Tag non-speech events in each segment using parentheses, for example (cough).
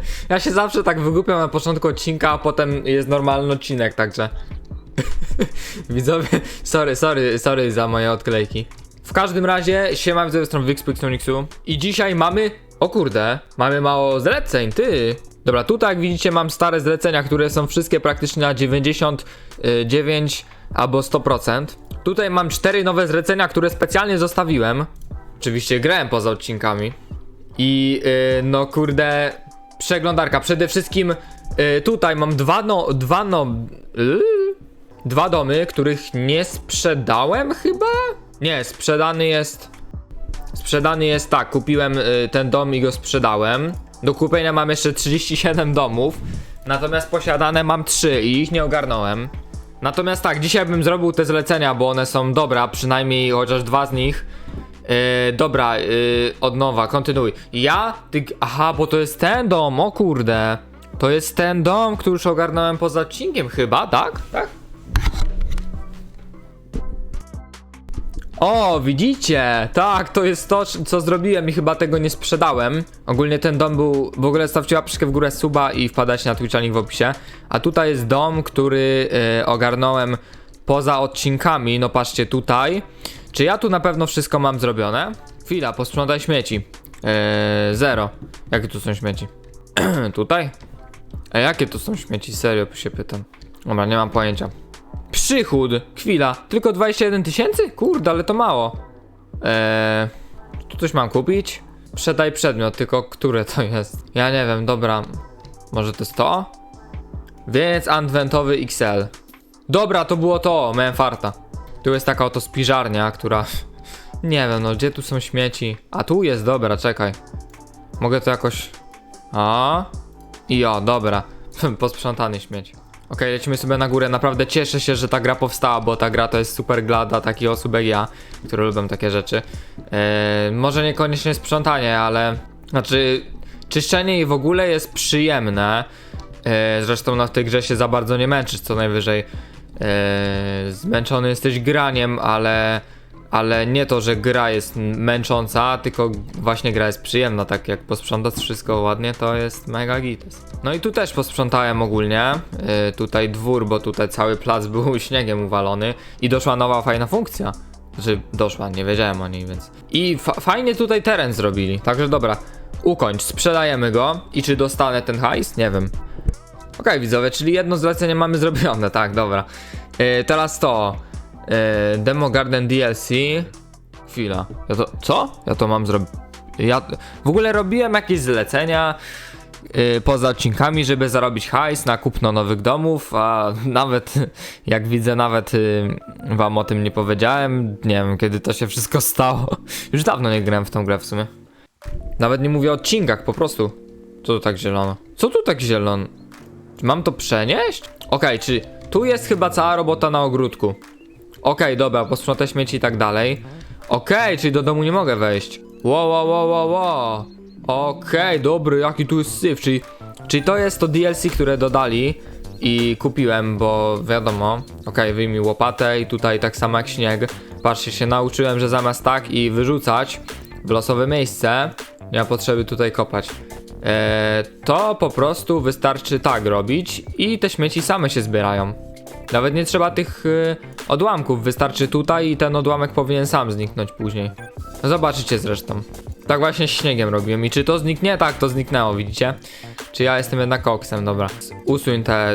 (laughs) ja się zawsze tak wygłupiam na początku odcinka, a potem jest normalny odcinek, także... (laughs) Widzowie, sorry, sorry, sorry za moje odklejki. W każdym razie, siema widzowie, stron Wixpixonixu I dzisiaj mamy, o kurde, mamy mało zleceń, ty. Dobra, tutaj jak widzicie mam stare zlecenia, które są wszystkie praktycznie na 99 albo 100% Tutaj mam cztery nowe zlecenia, które specjalnie zostawiłem. Oczywiście grałem poza odcinkami. I yy, no kurde, przeglądarka, przede wszystkim yy, tutaj mam dwa no, dwa no... Yy? Dwa domy, których nie sprzedałem chyba? Nie, sprzedany jest. Sprzedany jest tak, kupiłem y, ten dom i go sprzedałem. Do kupienia mam jeszcze 37 domów. Natomiast posiadane mam 3 i ich nie ogarnąłem. Natomiast tak, dzisiaj bym zrobił te zlecenia, bo one są dobra, przynajmniej chociaż dwa z nich. Yy, dobra, yy, od nowa, kontynuuj. Ja? Ty, aha, bo to jest ten dom, o kurde. To jest ten dom, który już ogarnąłem poza odcinkiem chyba, tak? Tak? O, widzicie? Tak, to jest to, co zrobiłem i chyba tego nie sprzedałem. Ogólnie ten dom był, w ogóle stawcie łapeczkę w górę suba i wpadać na Twitcha link w opisie. A tutaj jest dom, który y, ogarnąłem poza odcinkami, no patrzcie tutaj. Czy ja tu na pewno wszystko mam zrobione? Chwila, posprzątaj śmieci. Yy, zero. Jakie tu są śmieci? (clears throat) tutaj? A jakie tu są śmieci? Serio się pytam. Dobra, nie mam pojęcia. Przychód, chwila, tylko 21 tysięcy? Kurde, ale to mało. Eee, tu coś mam kupić? Przedaj przedmiot, tylko które to jest? Ja nie wiem, dobra. Może to jest to? Więc adwentowy XL. Dobra, to było to, miałem farta. Tu jest taka oto spiżarnia, która... Nie wiem, no gdzie tu są śmieci? A tu jest, dobra, czekaj. Mogę to jakoś... A? I o, dobra. (laughs) Posprzątany śmieć. Okej, lecimy sobie na górę. Naprawdę cieszę się, że ta gra powstała, bo ta gra to jest super gra dla takich osób jak ja, które lubią takie rzeczy. Eee, może niekoniecznie sprzątanie, ale... Znaczy, czyszczenie jej w ogóle jest przyjemne. Eee, zresztą na tej grze się za bardzo nie męczysz, co najwyżej. Eee, zmęczony jesteś graniem, ale... Ale nie to, że gra jest męcząca, tylko właśnie gra jest przyjemna, tak jak posprzątasz wszystko ładnie, to jest mega gites. No i tu też posprzątałem ogólnie, yy, tutaj dwór, bo tutaj cały plac był (laughs) śniegiem uwalony i doszła nowa fajna funkcja. Znaczy doszła, nie wiedziałem o niej, więc... I fa fajnie tutaj teren zrobili, także dobra, ukończ, sprzedajemy go i czy dostanę ten hajs? Nie wiem. Okej widzowie, czyli jedno zlecenie mamy (laughs) zrobione, tak, dobra. Yy, teraz to... E, Demo Garden DLC. Chwila. Ja to. Co? Ja to mam zrobić. Ja w ogóle robiłem jakieś zlecenia e, poza odcinkami, żeby zarobić hajs na kupno nowych domów, a (laughs) nawet jak widzę, nawet y, wam o tym nie powiedziałem. Nie wiem, kiedy to się wszystko (laughs) stało. Już dawno nie grałem w tą grę w sumie. Nawet nie mówię o odcinkach, po prostu. Co tu tak zielono? Co tu tak zielono? Mam to przenieść? Okej, czy tu jest chyba cała robota na ogródku? Okej, dobra, posprzątę śmieci i tak dalej. Okej, czyli do domu nie mogę wejść. Wow, wow, wow, wow, wow. Okej, dobry, jaki tu jest syf, czyli, czyli to jest to DLC, które dodali i kupiłem, bo wiadomo. Okej, wyjmij łopatę i tutaj tak samo jak śnieg. Patrzcie, się nauczyłem, że zamiast tak i wyrzucać w losowe miejsce, nie ma potrzeby tutaj kopać. Eee, to po prostu wystarczy tak robić i te śmieci same się zbierają. Nawet nie trzeba tych y, odłamków, wystarczy tutaj i ten odłamek powinien sam zniknąć później. No zobaczycie zresztą. Tak właśnie śniegiem robiłem i czy to zniknie? Tak, to zniknęło, widzicie? Czy ja jestem jednak koksem, dobra. Usuń te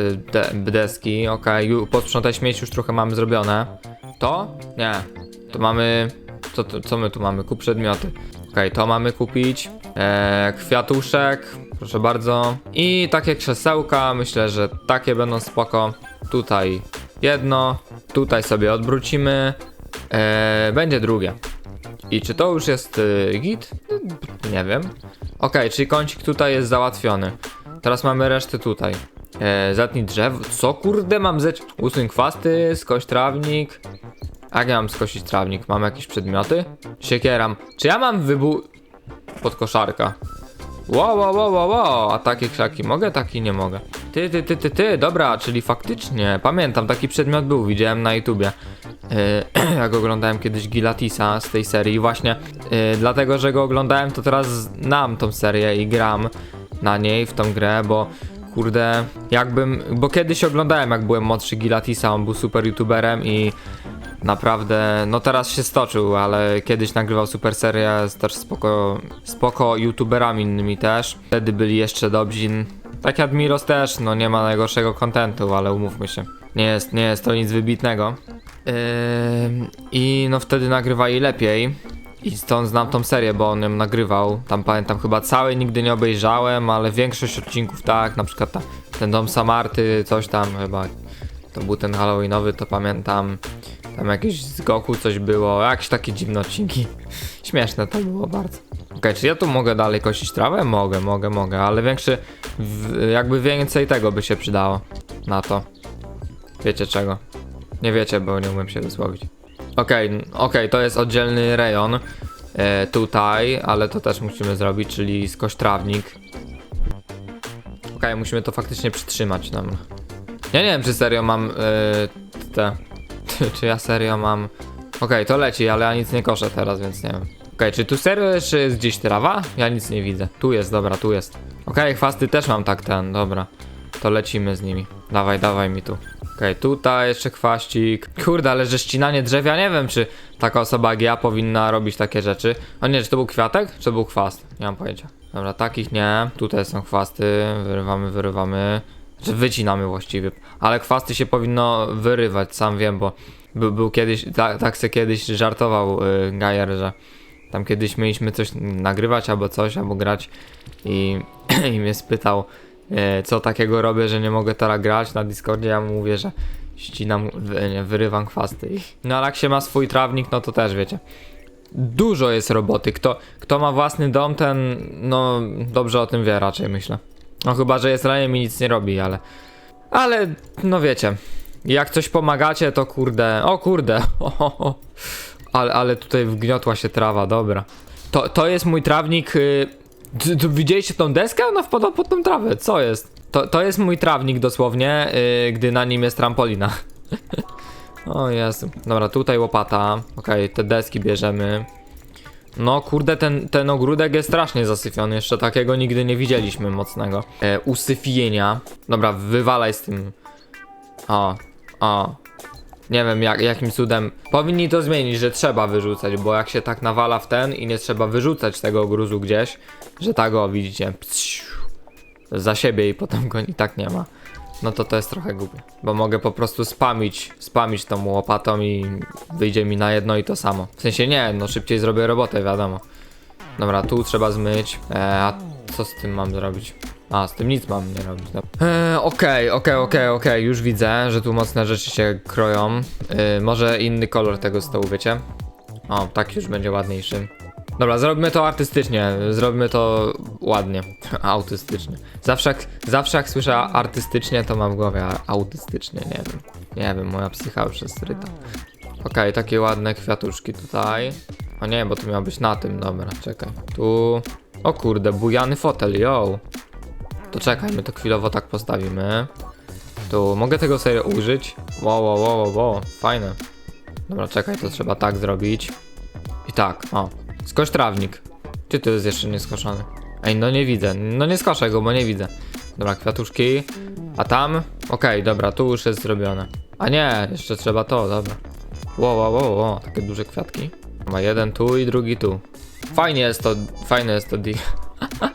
de deski, okej, okay. posprzątaj śmieci już trochę mamy zrobione. To? Nie. To mamy... Co, co my tu mamy? Kup przedmioty. Okej, okay, to mamy kupić. Eee, kwiatuszek, proszę bardzo. I takie krzesełka, myślę, że takie będą spoko. Tutaj jedno, tutaj sobie odwrócimy. Eee, będzie drugie. I czy to już jest y, git? Nie wiem. Ok, czyli kącik tutaj jest załatwiony. Teraz mamy resztę tutaj. E, zetnij drzew. Co kurde mam zeć? Usuń chwasty, skoś trawnik. Jak ja mam skosić trawnik? Mam jakieś przedmioty? Siekieram. Czy ja mam wybu... Podkoszarka. Wow, wow, wow, wow, wow, a takie krzaki mogę, taki nie mogę. Ty, ty, ty, ty, ty, dobra, czyli faktycznie, pamiętam, taki przedmiot był, widziałem na YouTubie. Yy, (clears throat) jak oglądałem kiedyś Gilatisa z tej serii, właśnie yy, dlatego, że go oglądałem, to teraz znam tą serię i gram. na niej, w tą grę, bo kurde, jakbym, bo kiedyś oglądałem jak byłem młodszy Gilatisa, on był super youtuberem i naprawdę, no teraz się stoczył, ale kiedyś nagrywał super serię z też spoko, spoko youtuberami innymi też, wtedy byli jeszcze dobrzy, tak jak Admiros też, no nie ma najgorszego kontentu, ale umówmy się, nie jest, nie jest to nic wybitnego. Ym, I no wtedy nagrywali lepiej. I stąd znam tą serię, bo on ją nagrywał. Tam pamiętam chyba całej nigdy nie obejrzałem, ale większość odcinków tak, na przykład ta, ten dom Samarty, coś tam chyba. To był ten Halloweenowy, to pamiętam. Tam jakieś z Goku coś było, jakieś takie dziwne odcinki. (laughs) Śmieszne to było bardzo. Okej, czy ja tu mogę dalej kosić trawę? Mogę, mogę, mogę, ale większy, jakby więcej tego by się przydało na to. Wiecie czego? Nie wiecie, bo nie umiem się wysłowić. Okej, n- okej, to jest oddzielny rejon e, tutaj, ale to też musimy zrobić, czyli skoś trawnik. Okej, musimy to faktycznie przytrzymać nam. Ja nie wiem, czy serio mam e, te. (laughs) czy ja serio mam. Okej, to leci, ale ja nic nie koszę teraz, więc nie wiem. Okej, czy tu serio jeszcze jest gdzieś trawa? Ja nic nie widzę. Tu jest, dobra, tu jest. Okej, chwasty też mam tak ten, dobra. To lecimy z nimi. Dawaj, dawaj mi tu. Okej, tutaj jeszcze chwaścik. Kurde, ale że ścinanie drzew, ja nie wiem, czy taka osoba jak ja powinna robić takie rzeczy. O nie, czy to był kwiatek, czy to był chwast? Nie mam pojęcia. Dobra, takich nie. Tutaj są chwasty, wyrywamy, wyrywamy. Czy wycinamy właściwie. Ale chwasty się powinno wyrywać, sam wiem, bo był, był kiedyś, tak, tak se kiedyś żartował y, Gajer, że tam kiedyś mieliśmy coś nagrywać albo coś, albo grać i, (clears throat) i mnie spytał, e, co takiego robię, że nie mogę teraz grać na Discordzie. Ja mu mówię, że ścinam, wy, nie, wyrywam chwasty. (laughs) No ale jak się ma swój trawnik, no to też wiecie. Dużo jest roboty. Kto, kto ma własny dom, ten no dobrze o tym wie raczej myślę. No chyba, że jest leniem i nic nie robi, ale. Ale no wiecie. Jak coś pomagacie, to kurde. O kurde. (laughs) Ale, ale tutaj wgniotła się trawa, dobra. To, to jest mój trawnik. Y... Widzieliście tą deskę? Ona wpada pod tą trawę. Co jest? To, to jest mój trawnik dosłownie, y, gdy na nim jest trampolina. (laughs) o jest. Dobra, tutaj łopata. Okej, te deski bierzemy. No kurde, ten, ten ogródek jest strasznie zasyfiony. Jeszcze takiego nigdy nie widzieliśmy mocnego. E, usyfienia. Dobra, wywalaj z tym. O, o. Nie wiem jak, jakim cudem. Powinni to zmienić, że trzeba wyrzucać, bo jak się tak nawala w ten i nie trzeba wyrzucać tego gruzu gdzieś, że tak o widzicie. psiu, Za siebie i potem go i tak nie ma. No to to jest trochę głupie, bo mogę po prostu spamić, spamić tą łopatą i wyjdzie mi na jedno i to samo. W sensie nie, no szybciej zrobię robotę, wiadomo. Dobra, tu trzeba zmyć. E, a co z tym mam zrobić? A, z tym nic mam nie robić. E, Okej, okej, okej, okej, już widzę, że tu mocne rzeczy się kroją. E, może inny kolor tego stołu, wiecie? O, tak już będzie ładniejszy. Dobra, zrobimy to artystycznie, zrobimy to ładnie, (laughs) autystycznie. Zawsze jak, zawsze jak słyszę artystycznie, to mam w głowie autystycznie, nie wiem. Nie wiem, moja psycha już jest ryta. Okej, takie ładne kwiatuszki tutaj. O nie, bo to miało być na tym, dobra, czekaj. Tu... O kurde, bujany fotel, yo. To czekaj, my to chwilowo tak postawimy. Tu, mogę tego serio użyć? Wow, wow, wow, wow, fajne. Dobra, czekaj, to trzeba tak zrobić. I tak, o. Skoś trawnik. Czy to jest jeszcze nieskoszony? Ej, no nie widzę. No nie skoszę go, bo nie widzę. Dobra, kwiatuszki. A tam? Okej, dobra, tu już jest zrobione. A nie, jeszcze trzeba to, dobra. Wow, wow, wow, wow, takie duże kwiatki. Ma jeden tu i drugi tu. Fajnie jest to, fajne jest to D.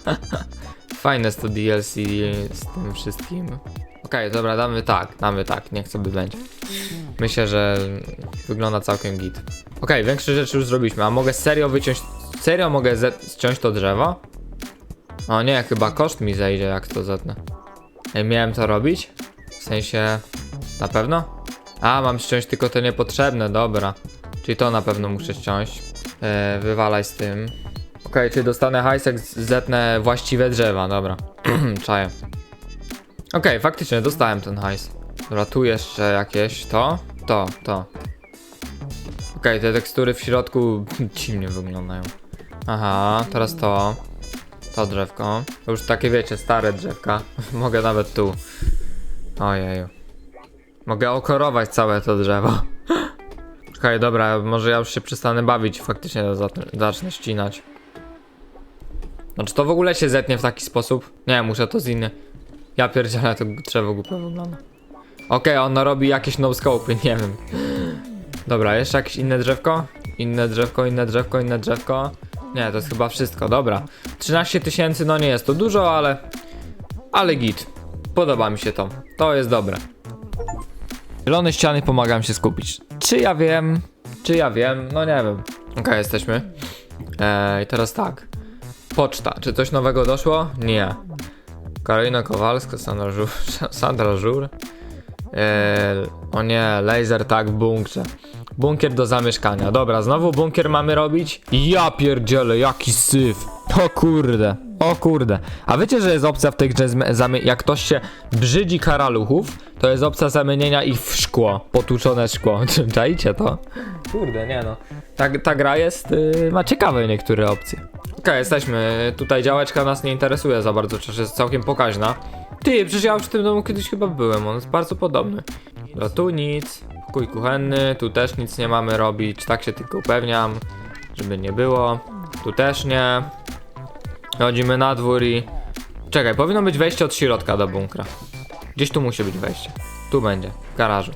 (laughs) fajne jest to DLC z tym wszystkim. Okej, dobra, damy tak, damy tak, niech sobie będzie. Myślę, że wygląda całkiem git. Okej, większe rzeczy już zrobiliśmy, a mogę serio wyciąć, serio mogę ściąć to drzewo? O nie, chyba koszt mi zejdzie jak to zetnę. Ej, miałem to robić? W sensie, na pewno? A, mam ściąć tylko te niepotrzebne, dobra. Czyli to na pewno muszę ściąć. E, wywalaj z tym. Okej, czyli dostanę hajs jak zetnę właściwe drzewa, dobra. (clears throat) Czaję. Okej, faktycznie dostałem ten hajs. Dobra, tu jeszcze jakieś to, to, to. Okej, te tekstury w środku (laughs) dziwnie wyglądają. Aha, teraz to. To drzewko. Już takie wiecie, stare drzewka. (laughs) Mogę nawet tu. Ojeju. Mogę okorować całe to drzewo. (laughs) Okej, dobra, może ja już się przestanę bawić, faktycznie zacznę- ścinać. No czy to w ogóle się zetnie w taki sposób? Nie, muszę to z inny. Ja pierdzielę, to drzewo głupio wygląda. Okej, ono robi jakieś no-scopy, (laughs) nie wiem. Dobra, jeszcze jakieś inne drzewko? Inne drzewko, inne drzewko, inne drzewko. Nie, to jest chyba wszystko, dobra. 13 tysięcy, no nie jest to dużo, ale... Ale git. Podoba mi się to. To jest dobre. Zielone ściany pomagają mi się skupić. Czy ja wiem? Czy ja wiem? No nie wiem. Okej, jesteśmy. Eee, teraz tak. Poczta. Czy coś nowego doszło? Nie. Karolina Kowalska, Sandra Żur. (laughs) Sandra Żur. Eee, o nie, laser tak w bunkrze. Bunkier do zamieszkania. Dobra, znowu bunkier mamy robić? Ja pierdzielę, jaki syf. O kurde, o kurde. A wiecie, że jest opcja w tej grze, jak ktoś się brzydzi karaluchów, to jest opcja zamienienia ich w szkło, potłuczone szkło. (laughs) Czajcie to? Kurde, nie no. Ta, ta gra jest, yy, ma ciekawe niektóre opcje. Okej, jesteśmy. Tutaj działeczka nas nie interesuje za bardzo, przecież jest całkiem pokaźna. Ty, przecież ja już w tym domu kiedyś chyba byłem, on jest bardzo podobny. Dobra, tu nic. Pokój kuchenny, tu też nic nie mamy robić, tak się tylko upewniam, żeby nie było. Tu też nie. Chodzimy na dwór i... Czekaj, powinno być wejście od środka do bunkra. Gdzieś tu musi być wejście. Tu będzie, w garażu.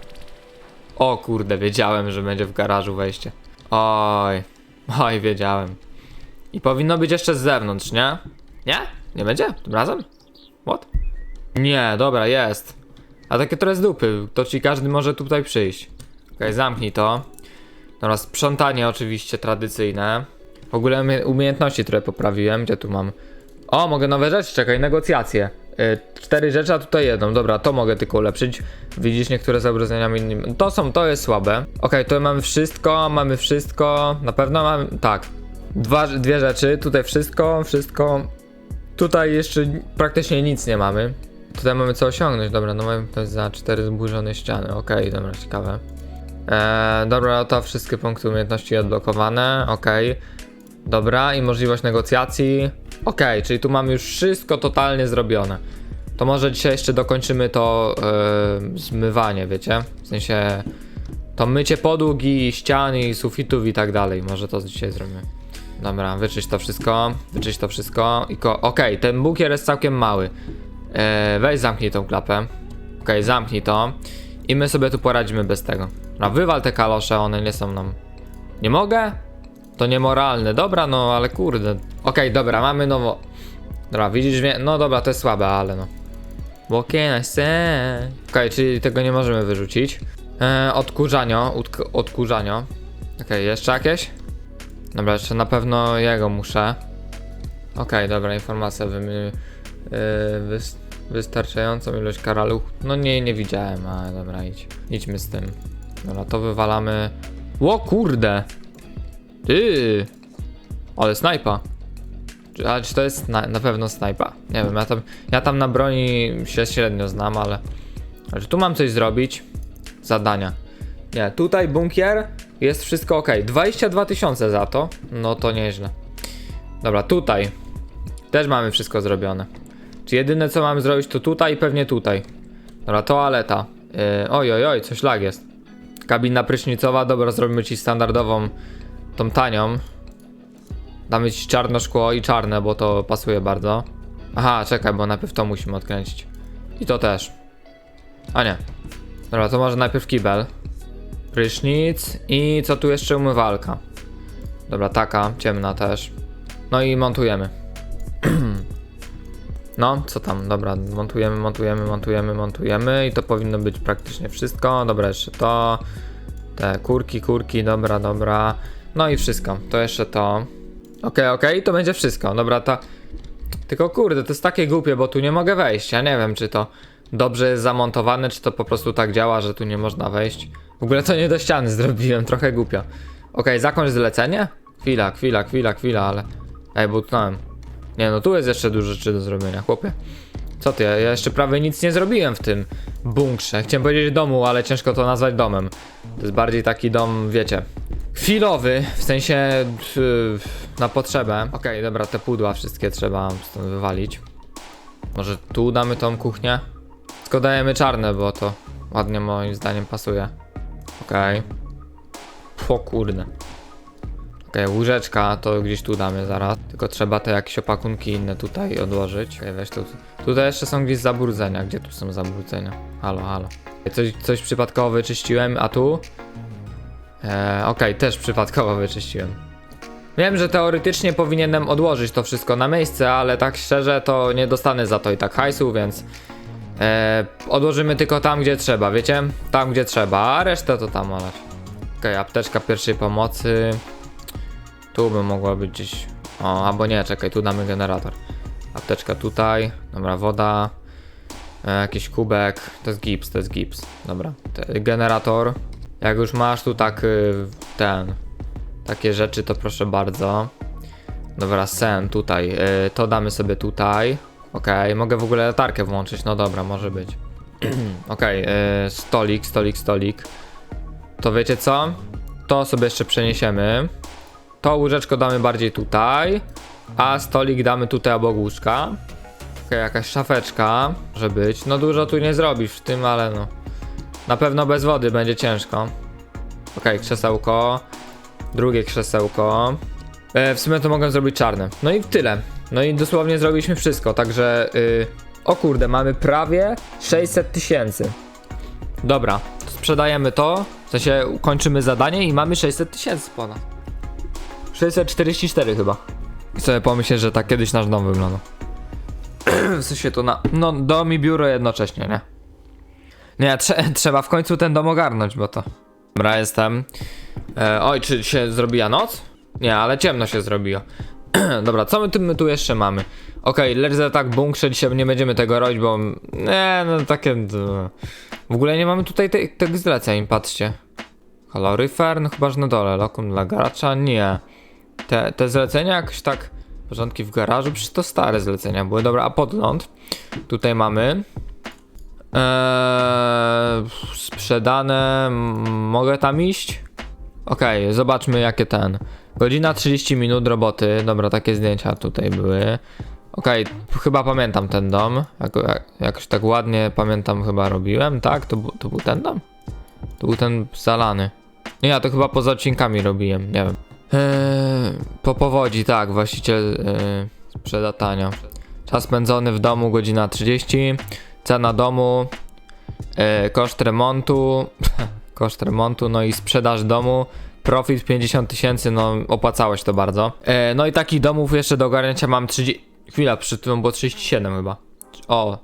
O kurde, wiedziałem, że będzie w garażu wejście. Oj, oj, wiedziałem. I powinno być jeszcze z zewnątrz, nie? Nie? Nie będzie? Tym razem? What? Nie, dobra, jest. A takie trochę z dupy, to ci każdy może tutaj przyjść. Okej, zamknij to. Dobra, sprzątanie oczywiście tradycyjne. W ogóle umie- umiejętności trochę poprawiłem, gdzie tu mam... O, mogę nowe rzeczy, czekaj, negocjacje. Y, cztery rzeczy, a tutaj jedną. Dobra, to mogę tylko ulepszyć. Widzisz niektóre zobrażenia innymi. To są, to jest słabe. Okej, to mamy wszystko, mamy wszystko. Na pewno mamy, tak. Dwa, dwie rzeczy, tutaj wszystko, wszystko. Tutaj jeszcze praktycznie nic nie mamy. Tutaj mamy co osiągnąć, dobra, no mamy to za cztery zburzone ściany, okej, dobra, ciekawe. Eee, dobra, to wszystkie punkty umiejętności odblokowane, okej. Dobra, i możliwość negocjacji. Okej, czyli tu mamy już wszystko totalnie zrobione. To może dzisiaj jeszcze dokończymy to e, zmywanie, wiecie? W sensie to mycie podłóg i ścian i sufitów i tak dalej. Może to dzisiaj zrobimy. Dobra, wyczyść to wszystko, wyczyść to wszystko i ko- Okej, ten bunkier jest całkiem mały. E, weź zamknij tą klapę. Okej, zamknij to. I my sobie tu poradzimy bez tego. No, wywal te kalosze, one nie są nam... Nie mogę? To niemoralne. Dobra, no ale kurde. Okej, dobra, mamy nowo. Dobra, widzisz, wie... no dobra, to jest słabe, ale no. What can? Okej, czyli tego nie możemy wyrzucić. E, odkurzanio, odkurzanio. Jeszcze jakieś? Dobra, jeszcze na pewno jego muszę. Okej, dobra, informacja. Wy, yy, wys, wystarczającą ilość karaluch. No nie, nie widziałem, ale dobra, idź. Idźmy z tym. Dobra, to wywalamy. Ło kurde! Ty! Ale snajpa. Ale czy to jest na, na pewno snajpa? Nie wiem, ja tam, ja tam na broni się średnio znam, ale... Ale czy tu mam coś zrobić? Zadania. Nie, tutaj bunkier, jest wszystko ok. 22 tysiące za to, no to nieźle. Dobra, tutaj też mamy wszystko zrobione. Czy jedyne co mamy zrobić to tutaj i pewnie tutaj. Dobra, toaleta. Yy, oj, oj, oj, coś lag jest. Kabina prysznicowa, dobra, zrobimy ci standardową, tą tanią. Damy ci czarne szkło i czarne, bo to pasuje bardzo. Aha, czekaj, bo najpierw to musimy odkręcić. I to też. A nie. Dobra, to może najpierw kibel. Prysznic i co tu jeszcze umywalka. Dobra, taka, ciemna też. No i montujemy. (clears throat) No, co tam? Dobra, montujemy, montujemy, montujemy, montujemy i to powinno być praktycznie wszystko. Dobra, jeszcze to. Te kurki, kurki, dobra, dobra. No i wszystko. To jeszcze to. Okej, okej, to będzie wszystko. Dobra, ta. Tylko kurde, to jest takie głupie, bo tu nie mogę wejść. Ja nie wiem, czy to dobrze jest zamontowane, czy to po prostu tak działa, że tu nie można wejść. W ogóle to nie do ściany (laughs) zrobiłem, trochę głupio. Okej, zakończ zlecenie? Chwila, chwila, chwila, chwila, ale... Ej, bo utknąłem. Nie no, tu jest jeszcze dużo rzeczy do zrobienia, chłopie. Co ty, ja jeszcze prawie nic nie zrobiłem w tym bunkrze. Chciałem powiedzieć domu, ale ciężko to nazwać domem. To jest bardziej taki dom, wiecie, chwilowy, w sensie yy, na potrzebę. Okej, dobra, te pudła wszystkie trzeba stąd wywalić. Może tu damy tą kuchnię? Tylko dajemy czarne, bo to ładnie moim zdaniem pasuje. Okej. Okay. O kurde. Okej, Okej, łóżeczka to gdzieś tu damy zaraz. Tylko trzeba te jakieś opakunki inne tutaj odłożyć. Okej, weź tu. Tutaj jeszcze są gdzieś zabrudzenia. Gdzie tu są zabrudzenia? Halo, halo. Coś, coś przypadkowo wyczyściłem, a tu? Eee, Okej, też przypadkowo wyczyściłem. Wiem, że teoretycznie powinienem odłożyć to wszystko na miejsce, ale tak szczerze to nie dostanę za to i tak hajsu, więc e, odłożymy tylko tam, gdzie trzeba, wiecie? Tam, gdzie trzeba, a resztę to tam olać. Okej, apteczka pierwszej pomocy. Tu by mogła być gdzieś. O, albo nie, czekaj, tu damy generator. Apteczka tutaj, dobra, woda. E, jakiś kubek. To jest gips, to jest gips. Dobra, generator. Jak już masz tu tak y, ten takie rzeczy, to proszę bardzo. Dobra, sen tutaj. y, to damy sobie tutaj. Okej, mogę w ogóle latarkę włączyć. No dobra, może być. (clears throat) Okej, y, stolik, stolik, stolik. To wiecie co? To sobie jeszcze przeniesiemy. To łóżeczko damy bardziej tutaj. A stolik damy tutaj obok łóżka. Okej, jakaś szafeczka może być. No dużo tu nie zrobisz w tym, ale no. Na pewno bez wody będzie ciężko. Okej, krzesełko. Drugie krzesełko. E, w sumie to mogę zrobić czarne. No i tyle. No i dosłownie zrobiliśmy wszystko, także. y, o kurde, mamy prawie 600 tysięcy. Dobra, to sprzedajemy to. W sensie kończymy zadanie i mamy 600 tysięcy ponad. 644 chyba. I sobie pomyślę, że tak kiedyś nasz dom wygląda. (clears throat) w sensie to na. No, dom i biuro jednocześnie, nie? Nie, trze trzeba w końcu ten dom ogarnąć, bo to. Dobra, jestem. E, oj, czy się zrobiła noc? Nie, ale ciemno się zrobiło. (clears throat) Dobra, co my, tu- my tu jeszcze mamy? Okej, okay, lecz tak bunkrze dzisiaj nie będziemy tego robić, bo... Nie, no takie... W ogóle nie mamy tutaj te- tych zleceń, patrzcie. Kaloryfer, no chyba, że na dole. Lokum dla gracza? Nie. Te, te zlecenia jakoś tak... Porządki w garażu? Przecież to stare zlecenia były. Dobra, a podgląd? Tutaj mamy... Eee, sprzedane. Mogę tam iść? Okej, zobaczmy jakie ten. Godzina 30 minut roboty. Dobra, takie zdjęcia tutaj były. Okej, chyba pamiętam ten dom. Jako, jak, jakoś tak ładnie pamiętam, chyba robiłem, tak? To, to był ten dom? To był ten zalany. Nie, ja to chyba poza odcinkami robiłem, nie wiem. Eee, po powodzi, tak, właściciel eee, sprzeda tanio. Czas spędzony w domu godzina 30. Cena domu. E, koszt remontu. (laughs) koszt remontu, no i sprzedaż domu. Profit 50 tysięcy, no opłacałeś to bardzo. E, no i takich domów jeszcze do ogarnięcia mam 30. Chwila, przy tym było 37 chyba. O.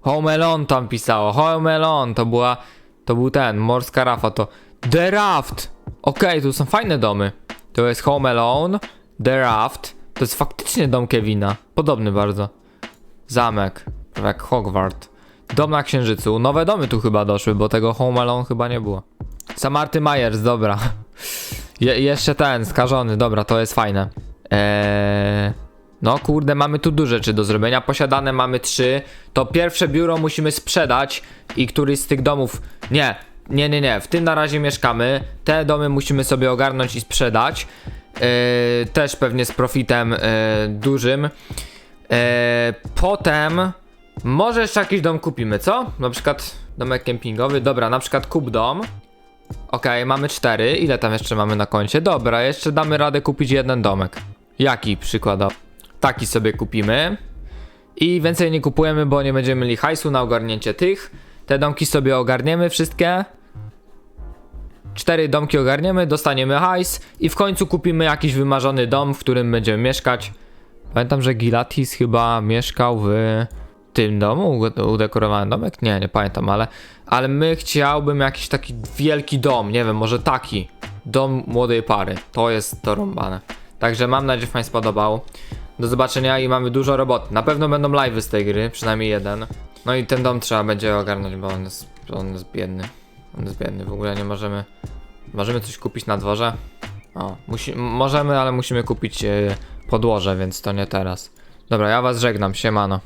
Home Alone tam pisało. Home Alone to była. To był ten, morska rafa to. The Raft! Okej, tu są fajne domy. To jest Home Alone, The Raft. To jest faktycznie dom Kevina. Podobny bardzo. Zamek. Prawie jak Hogwart. Dom na Księżycu. Nowe domy tu chyba doszły, bo tego Home Alone chyba nie było. Samarty Myers, dobra. Je jeszcze ten, skażony, dobra, to jest fajne. Eee... No kurde, mamy tu dużo rzeczy do zrobienia. Posiadane mamy trzy. To pierwsze biuro musimy sprzedać i któryś z tych domów. Nie, nie, nie, nie. W tym na razie mieszkamy. Te domy musimy sobie ogarnąć i sprzedać. Eee, też pewnie z profitem eee, dużym. Eee, potem może jeszcze jakiś dom kupimy, co? Na przykład domek kempingowy. Dobra, na przykład kup dom. Okej, mamy cztery. Ile tam jeszcze mamy na koncie? Dobra, jeszcze damy radę kupić jeden domek. Jaki przykładowo? Taki sobie kupimy. I więcej nie kupujemy, bo nie będziemy mieli hajsu na ogarnięcie tych. Te domki sobie ogarniemy wszystkie. Cztery domki ogarniemy, dostaniemy hajs i w końcu kupimy jakiś wymarzony dom, w którym będziemy mieszkać. Pamiętam, że Gilatis chyba mieszkał w tym domu, udekorowany domek? Nie, nie pamiętam, ale, ale my chciałbym jakiś taki wielki dom, nie wiem, może taki. Dom młodej pary. To jest to rąbane. Także mam nadzieję, że Wam się spodobał. Do zobaczenia i mamy dużo roboty. Na pewno będą live'y z tej gry, przynajmniej jeden. No i ten dom trzeba będzie ogarnąć, bo on jest, on jest biedny. On jest biedny, w ogóle nie możemy... Możemy coś kupić na dworze? O, musi, możemy, ale musimy kupić e, podłoże, więc to nie teraz. Dobra, ja was żegnam, siemano.